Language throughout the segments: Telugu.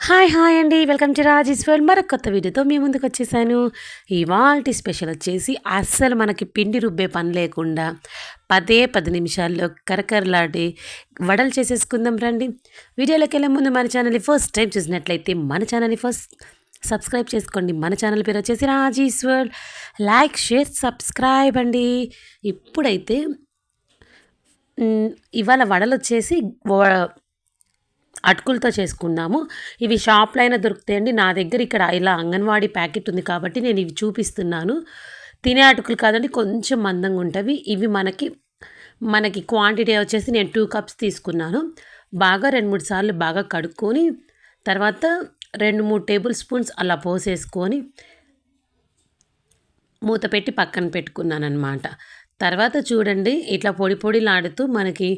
హాయ్ హాయ్ అండి. Welcome to Raji's world. మరొక కొత్త వీడియోతో మీ ముందుకు వచ్చేసాను. ఇవాల్టి స్పెషల్ వచ్చేసి అస్సలు మనకి పిండి రుబ్బే పని లేకుండా పదే పది నిమిషాల్లో కరకరలాడి వడలు చేసేసుకుందాం రండి. వీడియోలోకి వెళ్ళే ముందు మన ఛానల్ని ఫస్ట్ టైం చూసినట్లయితే మన ఛానల్ని ఫస్ట్ సబ్స్క్రైబ్ చేసుకోండి. మన ఛానల్ పేరు వచ్చేసి Raji's world. Like share subscribe అండి. ఇప్పుడైతే ఇవాళ వడలు వచ్చేసి అటుకులతో చేసుకున్నాము ఇవి షాప్లో అయినా దొరుకుతాయండి. నా దగ్గర ఇక్కడ ఇలా అంగన్వాడీ ప్యాకెట్ ఉంది కాబట్టి నేను ఇవి చూపిస్తున్నాను. తినే అటుకులు కాదండి కొంచెం మందంగా ఉంటవి. ఇవి మనకి మనకి క్వాంటిటీ వచ్చేసి నేను టూ కప్స్ తీసుకున్నాను. బాగా రెండు మూడు సార్లు బాగా కడుక్కొని తర్వాత రెండు మూడు టేబుల్ స్పూన్స్ అలా పోసేసుకొని మూత పెట్టి పక్కన పెట్టుకున్నాను అనమాట తర్వాత చూడండి ఇట్లా పొడి పొడిలాడుతూ మనకి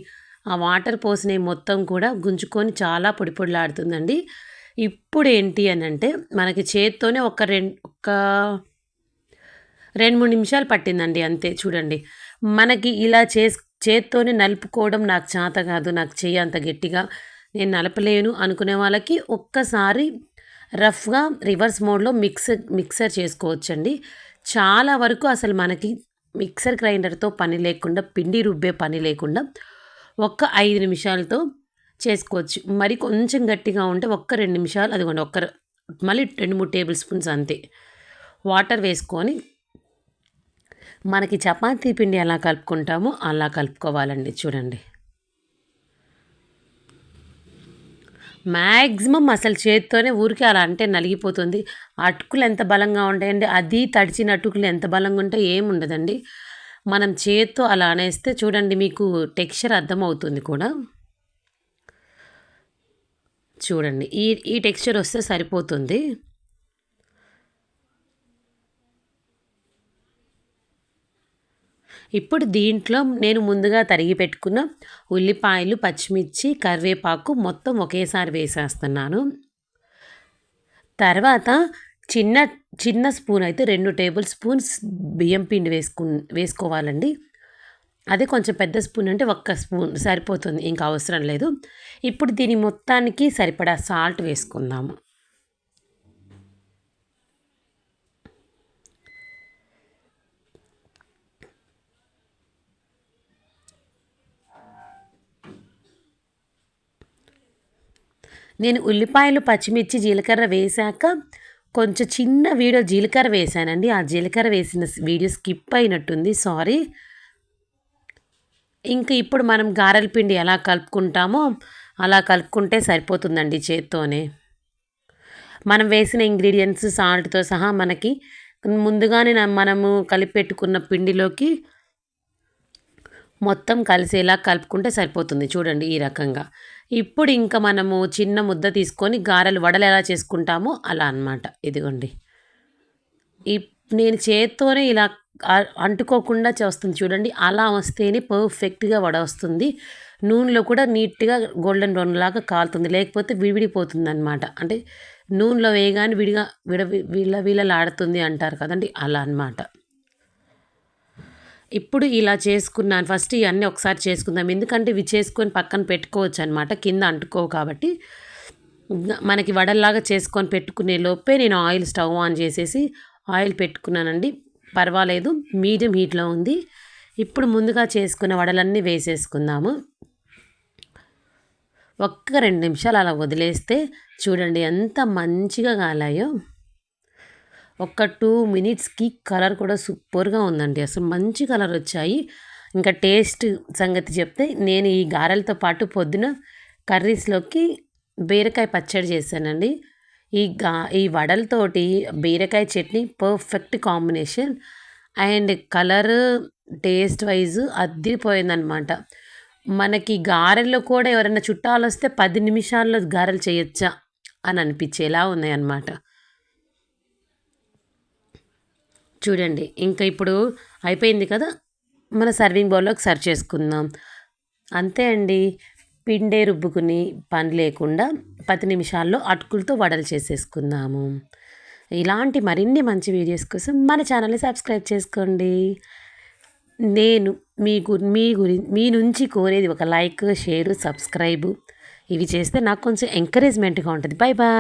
ఆ వాటర్ పోసినవి మొత్తం కూడా గుంజుకొని చాలా పొడిపొడిలాడుతుందండి. ఇప్పుడు ఏంటి అని అంటే మనకి చేత్తోనే ఒక రెండు ఒక రెండు మూడు నిమిషాలు పట్టిందండి అంతే చూడండి. మనకి ఇలా చేస్ చేత్తోనే నలుపుకోవడం నాకు చేత కాదు నాకు చెయ్యి అంత గట్టిగా. నేను నలపలేను అనుకునే వాళ్ళకి ఒక్కసారి రఫ్గా రివర్స్ మోడ్లో మిక్సర్ మిక్సర్ చేసుకోవచ్చండి. చాలా వరకు అసలు మనకి మిక్సర్ గ్రైండర్తో పని లేకుండా పిండి రుబ్బే పని లేకుండా ఒక్క ఐదు నిమిషాలతో చేసుకోవచ్చు. మరి కొంచెం గట్టిగా ఉంటే ఒక్క రెండు నిమిషాలు అదిగోండి ఒక్క మళ్ళీ రెండు మూడు టేబుల్ స్పూన్స్ అంతే. వాటర్ వేసుకొని మనకి చపాతీ పిండి ఎలా కలుపుకుంటామో అలా కలుపుకోవాలండి చూడండి. మ్యాక్సిమం అసలు చేతితోనే ఊరికి అలా అంటే నలిగిపోతుంది. అటుకులు ఎంత బలంగా ఉంటాయండి అది తడిచిన అటుకులు ఎంత బలంగా ఉంటాయి ఏముండదండి మనం చేత్తో అలా అనేస్తే చూడండి మీకు టెక్స్చర్ అర్థమవుతుంది కూడా. చూడండి ఈ ఈ టెక్స్చర్ వస్తే సరిపోతుంది. ఇప్పుడు దీంట్లో నేను ముందుగా తరిగి పెట్టుకున్న ఉల్లిపాయలు పచ్చిమిర్చి కరివేపాకు మొత్తం ఒకేసారి వేసేస్తున్నాను. తర్వాత చిన్న చిన్న స్పూన్ అయితే రెండు టేబుల్ స్పూన్స్ బియ్యం పిండి వేసుకు వేసుకోవాలండి. అదే కొంచెం పెద్ద స్పూన్ అంటే ఒక్క స్పూన్ సరిపోతుంది ఇంకా అవసరం లేదు. ఇప్పుడు దీని మొత్తానికి సరిపడా సాల్ట్ వేసుకుందాము. నేను ఉల్లిపాయలు పచ్చిమిర్చి జీలకర్ర వేశాక కొంచెం చిన్న వీడియో జీలకర్ర వేసానండి. ఆ జీలకర్ర వేసిన వీడియో స్కిప్ అయినట్టుంది. సారీ. ఇంకా ఇప్పుడు మనం గారెల పిండి ఎలా కలుపుకుంటామో అలా కలుపుకుంటే సరిపోతుందండి చేత్తోనే. మనం వేసిన ఇంగ్రీడియంట్స్ సాల్ట్తో సహా మనకి ముందుగానే మనము కలిపెట్టుకున్న పిండిలోకి మొత్తం కలిసేలా కలుపుకుంటే సరిపోతుంది చూడండి ఈ రకంగా. ఇప్పుడు ఇంకా మనము చిన్న ముద్ద తీసుకొని గారెలు వడలు ఎలా చేసుకుంటామో అలా అనమాట ఇదిగోండి. ఈ నేను చేత్తోనే ఇలా అంటుకోకుండా చేస్తుంది చూడండి. అలా వస్తేనే పర్ఫెక్ట్గా వడ వస్తుంది. నూనెలో కూడా నీట్గా గోల్డెన్ బ్రౌన్ లాగా కాలుతుంది. లేకపోతే విడిపోతుంది అనమాట అంటే నూనెలో వేయగానే విడిగా విడ వీళ్ళ వీళ్ళలాడుతుంది అంటారు కదండి. అలా అనమాట ఇప్పుడు ఇలా చేసుకున్నాను. ఫస్ట్ ఇవన్నీ ఒకసారి చేసుకుందాం. ఎందుకంటే ఇవి చేసుకొని పక్కన పెట్టుకోవచ్చు అనమాట కింద అంటుకోవు కాబట్టి. మనకి వడల్లాగా చేసుకొని పెట్టుకునే లోపే నేను ఆయిల్ స్టవ్ ఆన్ చేసేసి ఆయిల్ పెట్టుకున్నానండి. పర్వాలేదు. మీడియం హీట్లో ఉంది. ఇప్పుడు ముందుగా చేసుకున్న వడలన్నీ వేసేసుకుందాము. ఒక్క రెండు నిమిషాలు అలా వదిలేస్తే చూడండి ఎంత మంచిగా కాలాయో. ఒక టూ మినిట్స్కి కలర్ కూడా సూపర్గా ఉందండి. అసలు మంచి కలర్ వచ్చాయి. ఇంకా టేస్ట్ సంగతి చెప్తే నేను ఈ గారెలతో పాటు పొద్దున కర్రీస్లోకి బీరకాయ పచ్చడి చేశానండి. ఈ గా ఈ వడలతోటి బీరకాయ chutney perfect combination. And colour taste wise అద్దిరిపోయిందనమాట మనకి గారెల్లో కూడా ఎవరైనా చుట్టాలు వస్తే పది నిమిషాల్లో గారెలు చేయొచ్చా అని అనిపించేలా ఉన్నాయన్నమాట. చూడండి. ఇంకా ఇప్పుడు అయిపోయింది కదా? మన సర్వింగ్ బౌల్లోకి సర్వ్ చేసుకుందాం. అంతే అండి. పిండే రుబ్బుకుని పని లేకుండా పది నిమిషాల్లో అటుకులతో వడలు చేసేసుకుందాము. ఇలాంటి మరిన్ని మంచి వీడియోస్ కోసం మన ఛానల్ని సబ్స్క్రైబ్ చేసుకోండి. నేను మీ గురి మీ గురి మీ నుంచి కోరేది ఒక లైక్ షేర్ సబ్స్క్రైబ్ ఇవి చేస్తే నాకు కొంచెం ఎంకరేజ్మెంట్గా ఉంటుంది. Bye bye